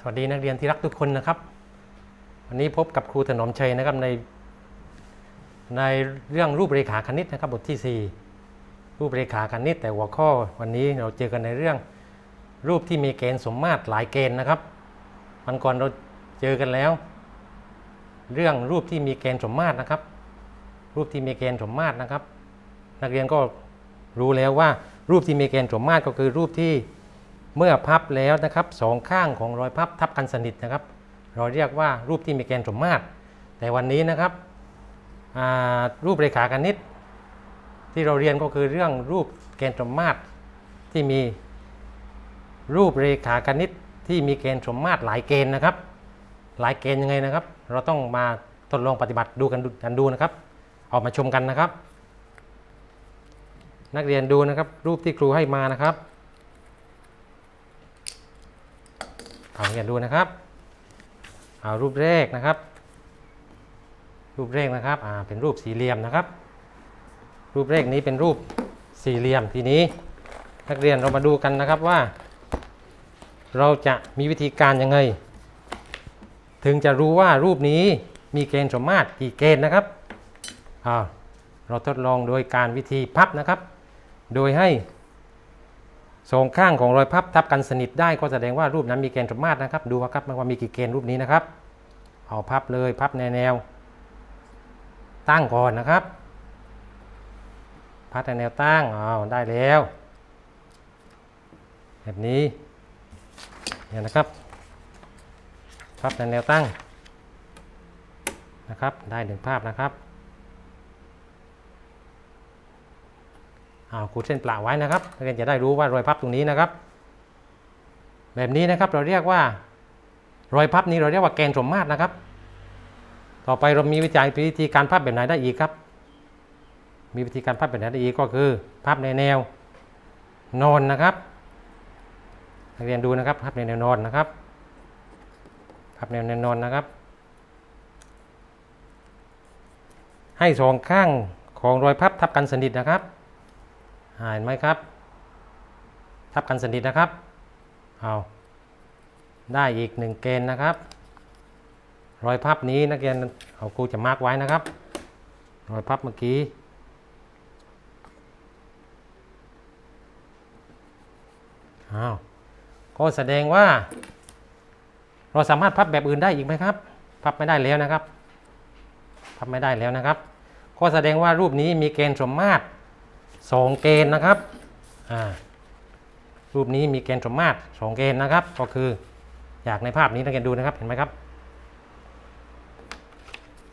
สวัสดีนักเรียนที่รักทุกคนนะครับ วันนี้พบกับครูถนอมชัยนะครับในในเรื่องรูปเรขาคณิตนะครับบทที่ 4 รูปเรขาคณิต แต่หัวข้อวันนี้เราเจอกันในเรื่องรูปที่มีเกณฑ์สมมาตรหลายเกณฑ์นะครับวันก่อนเราเจอกันแล้ว เรื่องรูปที่มีเกณฑ์สมมาตรนะครับ รูปที่มีเกณฑ์สมมาตรนะครับ นักเรียนก็รู้แล้วว่ารูปที่มีเกณฑ์สมมาตรก็คือรูปที่ มื่อพับแล้วนะครับสองข้างของรอยพับทับกันสนิทนะครับ เราเรียกว่ารูปที่มีแกนสมมาตร แต่วันนี้นะครับรูปเรขาคณิต ที่เราเรียนก็คือเรื่องรูปแกนสมมาตรที่มีรูปเรขาคณิตที่มีเกณฑ์สมมาตรหลายเกณฑ์นะครับ หลายเกณฑ์ยังไงนะครับ เราต้องมาทดลองปฏิบัติดูกันดูกันดูนะครับเอามาชมกันนะครับ นักเรียนดูนะครับ รูปที่ครูให้มานะครับ เอาอย่าดูนะครับเอารูปแรกนะครับ รูปแรกนะครับอ่าเป็นรูปสี่เหลี่ยมนะครับ รูปแรกนี้เป็นรูปสี่เหลี่ยมทีนี้ นักเรียนเรามาดูกันนะครับว่า เราจะมีวิธีการยังไง ถึงจะรู้ว่ารูปนี้มีเกณฑ์สมมาตรกี่เกณฑ์นะครับอ่าเราทดลองโดยการวิธีพับนะครับ โดยให้ สองข้างของรอยพับทับกันสนิทได้ก็แสดงว่ารูปนั้นมีเกณฑ์สมมาตรนะครับ ดูครับว่ามีกี่เกณฑ์รูปนี้นะครับ เอาพับเลยพับในแนว ตั้งก่อนนะครับ พับในแนวตั้งเอาได้แล้ว แบบนี้เนี่ยนะครับ พับในแนวตั้งนะครับ ได้หนึ่งภาพนะครับ เอาขูดเส้นปละไว้นะครับนักเรียนจะได้รู้ว่ารอยพับตรงนี้นะครับ แบบนี้นะครับเราเรียกว่ารอยพับนี้เราเรียกว่าแกนสมมาตรนะครับ ต่อไปเรามีวิจัยวิธีการพับแบบไหนได้อีกครับ มีวิธีการพับแบบไหนได้อีกก็คือพับในแนวนอนนะครับนักเรียนดูนะครับพับในแนวนอนนะครับพับในแนวนอนนะครับ ให้สองข้างของรอยพับทับกันสนิทนะครับ เห็นไหมครับ ทับกันสนิทนะครับ เอาได้อีกหนึ่งเกณฑ์นะครับ รอยพับนี้นักเรียนเอาครูจะมาร์กไว้นะครับ รอยพับเมื่อกี้อ้าวก็แสดงว่า เราสามารถพับแบบอื่นได้อีกไหมครับ พับไม่ได้แล้วนะครับ พับไม่ได้แล้วนะครับ ก็แสดงว่ารูปนี้มีเกณฑ์สมมาตร สองเกณฑ์นะครับรูปนี้มีเกณฑ์สมมาตรสองเกณฑ์นะครับ ก็คืออยากในภาพนี้นักเรียนดูนะครับเห็นไหมครับ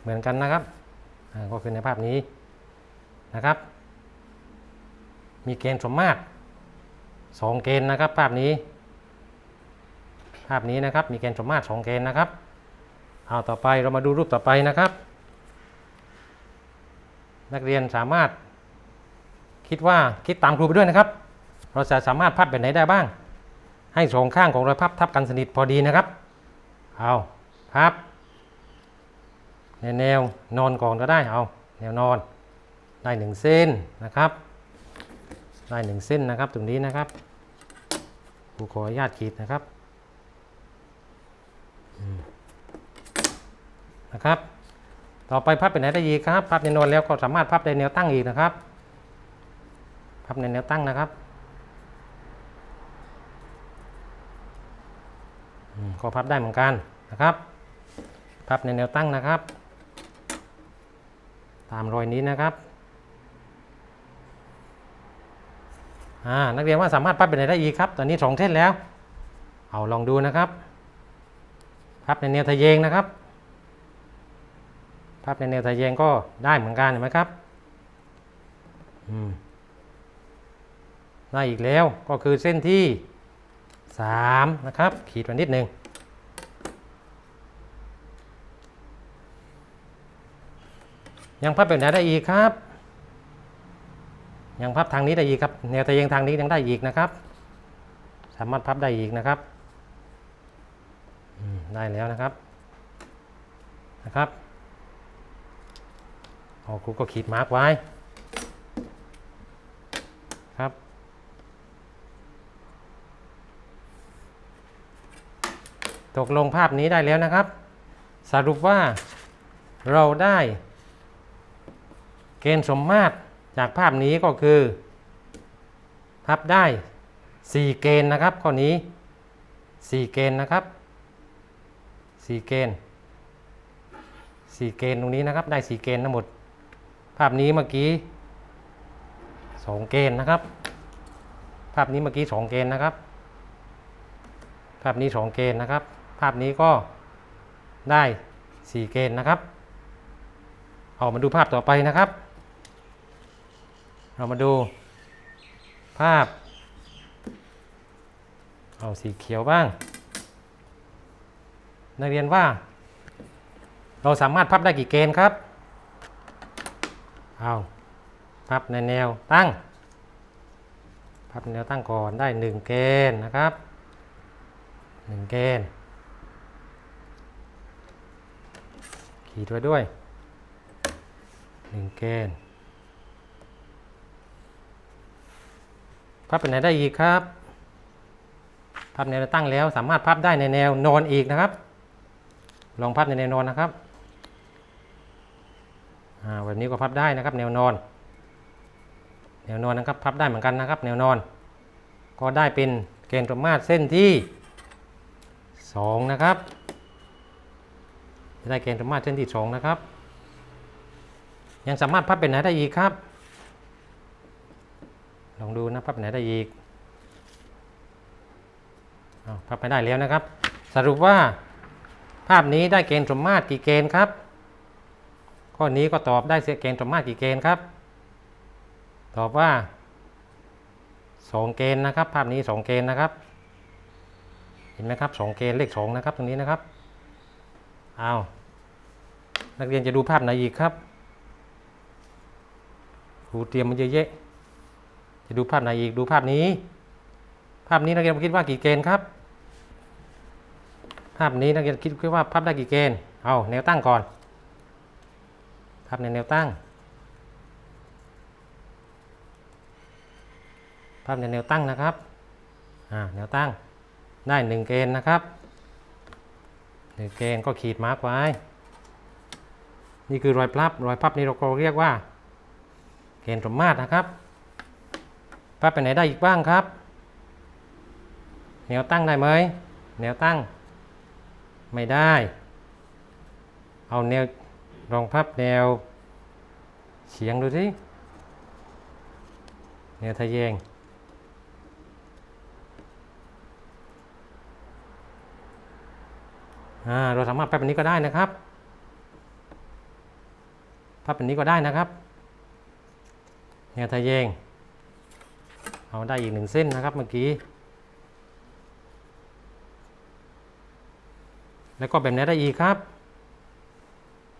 เหมือนกันนะครับก็คือในภาพนี้นะครับ มีเกณฑ์สมมาตรสองเกณฑ์นะครับ ภาพนี้ ภาพนี้นะครับมีเกณฑ์สมมาตรสองเกณฑ์นะครับเอาต่อไปเรามาดูรูปต่อไปนะครับ นักเรียนสามารถ คิดว่าคิดตามครูไปด้วยนะครับ เราจะสามารถพับแบบไหนได้บ้าง ให้สองข้างของรอยพับทับกันสนิทพอดีนะครับเอาพับในแนวนอนก่อนก็ได้เอาแนวนอนได้หนึ่งเส้นนะครับ ได้หนึ่งเส้นนะครับตรงนี้นะครับครูขออนุญาตขีดนะครับนะครับ ต่อไปพับไปไหนได้อีครับ พับในนอนแล้วก็สามารถพับในแนวตั้งอีกนะครับ พับในแนวตั้งนะครับก็พับได้เหมือนกันนะครับ พับในแนวตั้งนะครับ ตามรอยนี้นะครับอ่านักเรียนว่าสามารถพับไปไหนได้อีกครับ ตอนนี้สองเส้นแล้ว เอาลองดูนะครับ พับในแนวทะแยงนะครับ พับในแนวทะแยงก็ได้เหมือนกันเห็นไหมครับ อืม ได้อีกแล้วก็คือเส้นที่ 3 นะครับ ขีดไว้นิดหนึ่งยังพับแบบไหนได้อีกครับ ยังพับทางนี้ได้อีกครับแนวทะแยงทางนี้ยังได้อีกนะครับ สามารถพับได้อีกนะครับได้แล้วนะครับนะครับเอาครูก็ขีดมาร์กไว้ครับ ตกลงภาพนี้ได้แล้วนะครับ สรุปว่าเราได้เกณฑ์สมมาตรจากภาพนี้ก็คือพับได้ 4 เกณฑ์นะครับข้อนี้ 4 เกณฑ์นะครับ 4 เกณฑ์ 4 เกณฑ์ตรงนี้นะครับได้ 4 เกณฑ์ทั้งหมด ภาพนี้เมื่อกี้ 2 เกณฑ์นะครับ ภาพนี้เมื่อกี้ 2 เกณฑ์นะครับ ภาพนี้ 2 เกณฑ์นะครับ ภาพนี้ก็ได้ 4 เกณฑ์นะครับ เอามาดูภาพต่อไปนะครับ เรามาดูภาพ เอาสีเขียวบ้าง นักเรียนว่า เราสามารถพับได้กี่เกณฑ์ครับ เอาพับในแนวตั้ง พับในแนวตั้งก่อนได้ 1 เกณฑ์นะครับ 1 เกณฑ์ ขีดไว้ด้วย1เกณฑ์พับไปไหนได้อีกครับพับในแนวตั้งแล้วสามารถพับได้ในแนวนอนอีกนะครับ ลองพับในแนวนอนนะครับอ่าแบบนี้ก็พับได้นะครับ แนวนอน แนวนอนนะครับพับได้เหมือนกันนะครับ แนวนอน ก็ได้เป็นเกณฑ์ประมาตรเส้นที่ 2 นะครับ จะได้เกณฑ์ปรมาตรเส้นที่2นะครับ ยังสามารถพับเป็นไหนได้อีกครับ ลองดูนะพับไปไหนได้อีกอาพับไปได้แล้วนะครับ สรุปว่าภาพนี้ได้เกณฑ์สมมาตรกี่เกณฑ์ครับ ข้อนี้ก็ตอบได้เสียเกณฑ์สมมาตรกี่เกณฑ์ครับ ตอบว่า 2 เกณฑ์นะครับ ภาพนี้ 2 เกณฑ์นะครับ เห็นไหมครับ 2 เกณฑ์เลข2นะครับตรงนี้นะครับ เอา นักเรียนจะดูภาพไหนอีกครับครูเตรียมมันเยอะแยะจะดูภาพไหนอีกดูภาพนี้ ภาพนี้นักเรียนคิดว่ากี่เกณฑ์ครับ ภาพนี้นักเรียนคิดว่าพับได้กี่เกณฑ์เอาแนวตั้งก่อนพับในแนวตั้ง ภาพในแนวตั้งนะครับอ่าแนวตั้งได้หนึ่งเกณฑ์นะครับหนึ่งเกณฑ์ก็ขีดมาร์กไว้ นี่คือรอยพับ รอยพับนี้เราก็เรียกว่าเกณฑ์สมมาตรนะครับ พับไปไหนได้อีกบ้างครับ แนวตั้งได้ไหมแนวตั้ง ไม่ได้ เอาแนวลองพับแนวเฉียงดูสิแนวทะแยงอ่าเราสามารถพับแบบนี้ก็ได้นะครับ พับแบบนี้ก็ได้นะครับแนวทะเยง เอาได้อีกหนึ่งเส้นนะครับเมื่อกี้ แล้วก็แบบนี้ได้อีกครับ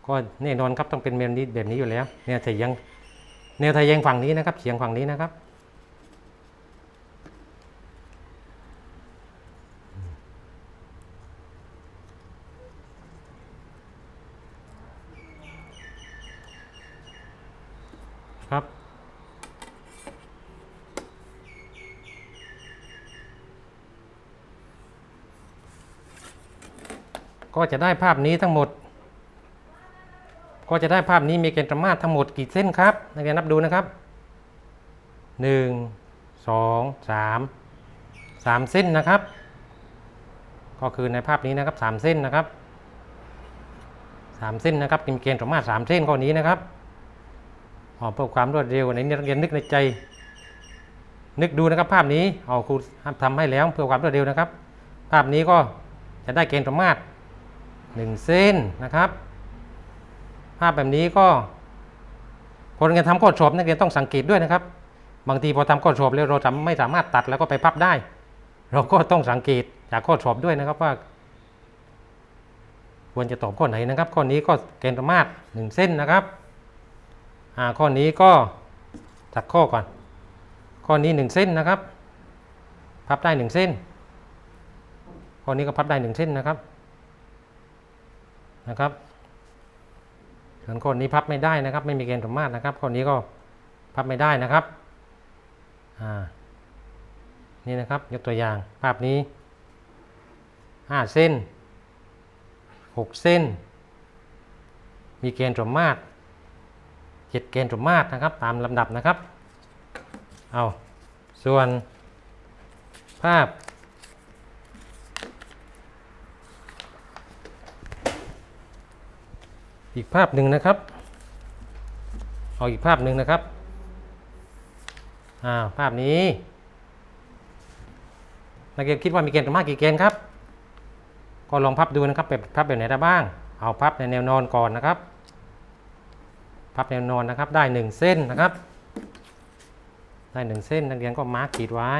ก็แน่นอนครับต้องเป็นแบบนี้แบบนี้อยู่แล้วแนวทะเยงแนวทะเยงฝั่งนี้นะครับเฉียงฝั่งนี้นะครับ ก็จะได้ภาพนี้ทั้งหมด ก็จะได้ภาพนี้มีเกณฑ์ปรมาตรทั้งหมดกี่เส้นครับนักเรียนนับดูนะครับ 1 2 3 3 เส้นนะครับ ก็คือในภาพนี้นะครับ 3 เส้นนะครับ 3 เส้นนะครับมีเกณฑ์ปรมาตร3เส้นข้อนี้นะครับอ๋อเพื่อความรวดเร็วในนี้นักเรียนนึกในใจ นึกดูนะครับภาพนี้เอาครูทำให้แล้วเพื่อความรวดเร็วนะครับ ภาพนี้ก็จะได้เกณฑ์ปรมาตร หนึ่งเส้นนะครับ ภาพแบบนี้ก็คนงานทำข้อสอบนักเรียนต้องสังเกตด้วยนะครับ บางทีพอทำข้อสอบแล้วเราไม่สามารถตัดแล้วก็ไปพับได้ เราก็ต้องสังเกตจากข้อสอบด้วยนะครับว่า ควรจะตอบข้อไหนนะครับข้อนี้ก็เกณฑ์ประมาตรหนึ่งเส้นนะครับอ่าข้อนี้ก็จัดข้อก่อน ข้อนี้หนึ่งเส้นนะครับ พับได้หนึ่งเส้นข้อนี้ก็พับได้หนึ่งเส้นนะครับ นะครับส่วนคนนี้พับไม่ได้นะครับ ไม่มีเกณฑ์สมมาตรนะครับคนนี้ก็พับไม่ได้นะครับอ่านี่นะครับยกตัวอย่างภาพนี้ 5 เส้น 6 เส้น มีเกณฑ์สมมาตร7เกณฑ์สมมาตรนะครับ ตามลำดับนะครับเอาส่วนภาพ อีกภาพหนึ่งนะครับ เอาอีกภาพหนึ่งนะครับอ่าภาพนี้นักเรียนคิดว่ามีเกณฑ์มาตรกี่เกณฑ์ครับ ก็ลองพับดูนะครับแบบพับแบบไหนได้บ้าง เอาพับในแนวนอนก่อนนะครับ พับแนวนอนนะครับ ได้หนึ่งเส้นนะครับ ได้หนึ่งเส้นนักเรียนก็มาร์กขีดไว้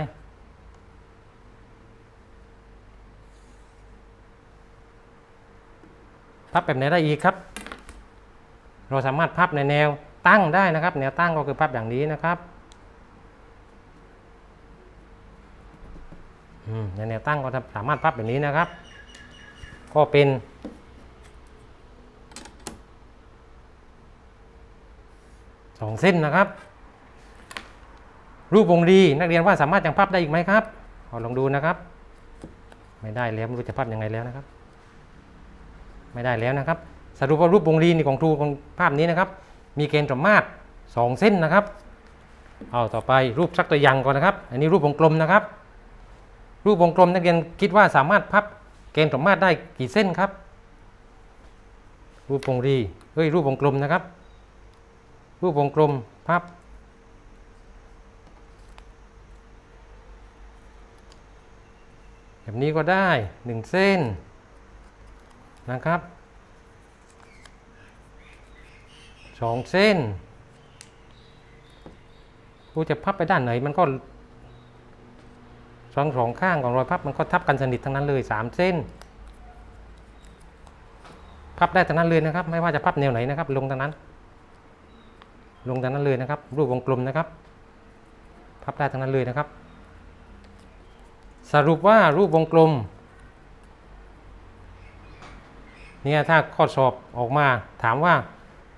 พับแบบไหนได้อีกครับ เราสามารถพับในแนวตั้งได้นะครับ แนวตั้งก็คือพับอย่างนี้นะครับในแนวตั้งก็สามารถพับแบบนี้นะครับ ก็เป็นสองเส้นนะครับ รูปวงรีนักเรียนว่าสามารถยังพับได้อีกไหมครับอลองดูนะครับ ไม่ได้แล้วไม่รู้จะพับยังไงแล้วนะครับ ไม่ได้แล้วนะครับ สรุปว่ารูปวงรีนี่ของครูของภาพนี้นะครับ มีเกณฑ์สมมาตรสองเส้นนะครับเอาต่อไปรูปสักตัวอย่างก่อนนะครับ อันนี้รูปวงกลมนะครับ รูปวงกลมนักเรียนคิดว่าสามารถพับเกณฑ์สมมาตรได้กี่เส้นครับ รูปวงรีเฮ้ยรูปวงกลมนะครับ รูปวงกลมพับแบบนี้ก็ได้หนึ่งเส้นนะครับ สองเส้นกูจะพับไปด้านไหนมันก็สองสองข้างของรอยพับมันก็ทับกันสนิททั้งนั้นเลยสามเส้น พับได้ทั้งนั้นเลยนะครับ ไม่ว่าจะพับแนวไหนนะครับ ลงทั้งนั้น ลงทั้งนั้นเลยนะครับ รูปวงกลมนะครับ พับได้ทั้งนั้นเลยนะครับ สรุปว่ารูปวงกลมเนี่ยถ้าข้อสอบออกมาถามว่า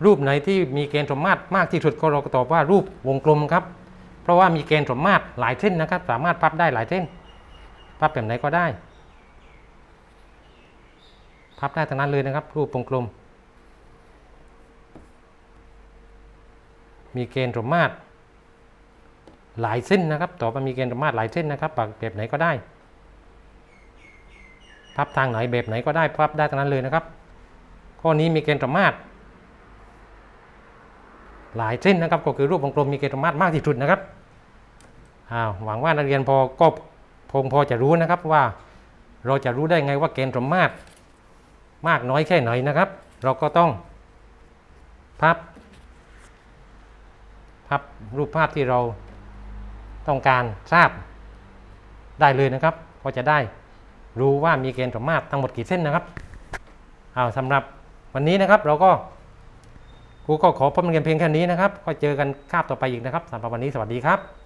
รูปไหนที่มีเกณฑ์สมมาตรมากที่สุดก็เราก็ตอบว่ารูปวงกลมครับ เพราะว่ามีเกณฑ์สมมาตรหลายเส้นนะครับ สามารถพับได้หลายเส้นพับแบบไหนก็ได้ พับได้ทั้งนั้นเลยนะครับ รูปวงกลม มีเกณฑ์สมมาตรหลายเส้นนะครับต่อไปมีเกณฑ์สมมาตรหลายเส้นนะครับแบบไหนก็ได้ พับทางไหนแบบไหนก็ได้พับได้ทั้งนั้นเลยนะครับข้อนี้มีเกณฑ์สมมาตร หลายเส้นนะครับ ก็คือรูปวงกลมมีเกณฑ์สมมาตรมากที่สุดนะครับอ้าวหวังว่านักเรียนพอก็พงพอจะรู้นะครับว่าเราจะรู้ได้ไงว่าเกณฑ์สมมาตรมากน้อยแค่ไหนนะครับ เราก็ต้องพับพับรูปภาพที่เราต้องการทราบได้เลยนะครับก็จะได้รู้ว่ามีเกณฑ์สมมาตรทั้งหมดกี่เส้นนะครับเอาสำหรับวันนี้นะครับเราก็ ครูก็ขอพบนักเรียนเพียงแค่นี้นะครับก็เจอกันคาบต่อไปอีกนะครับสำหรับวันนี้สวัสดีครับ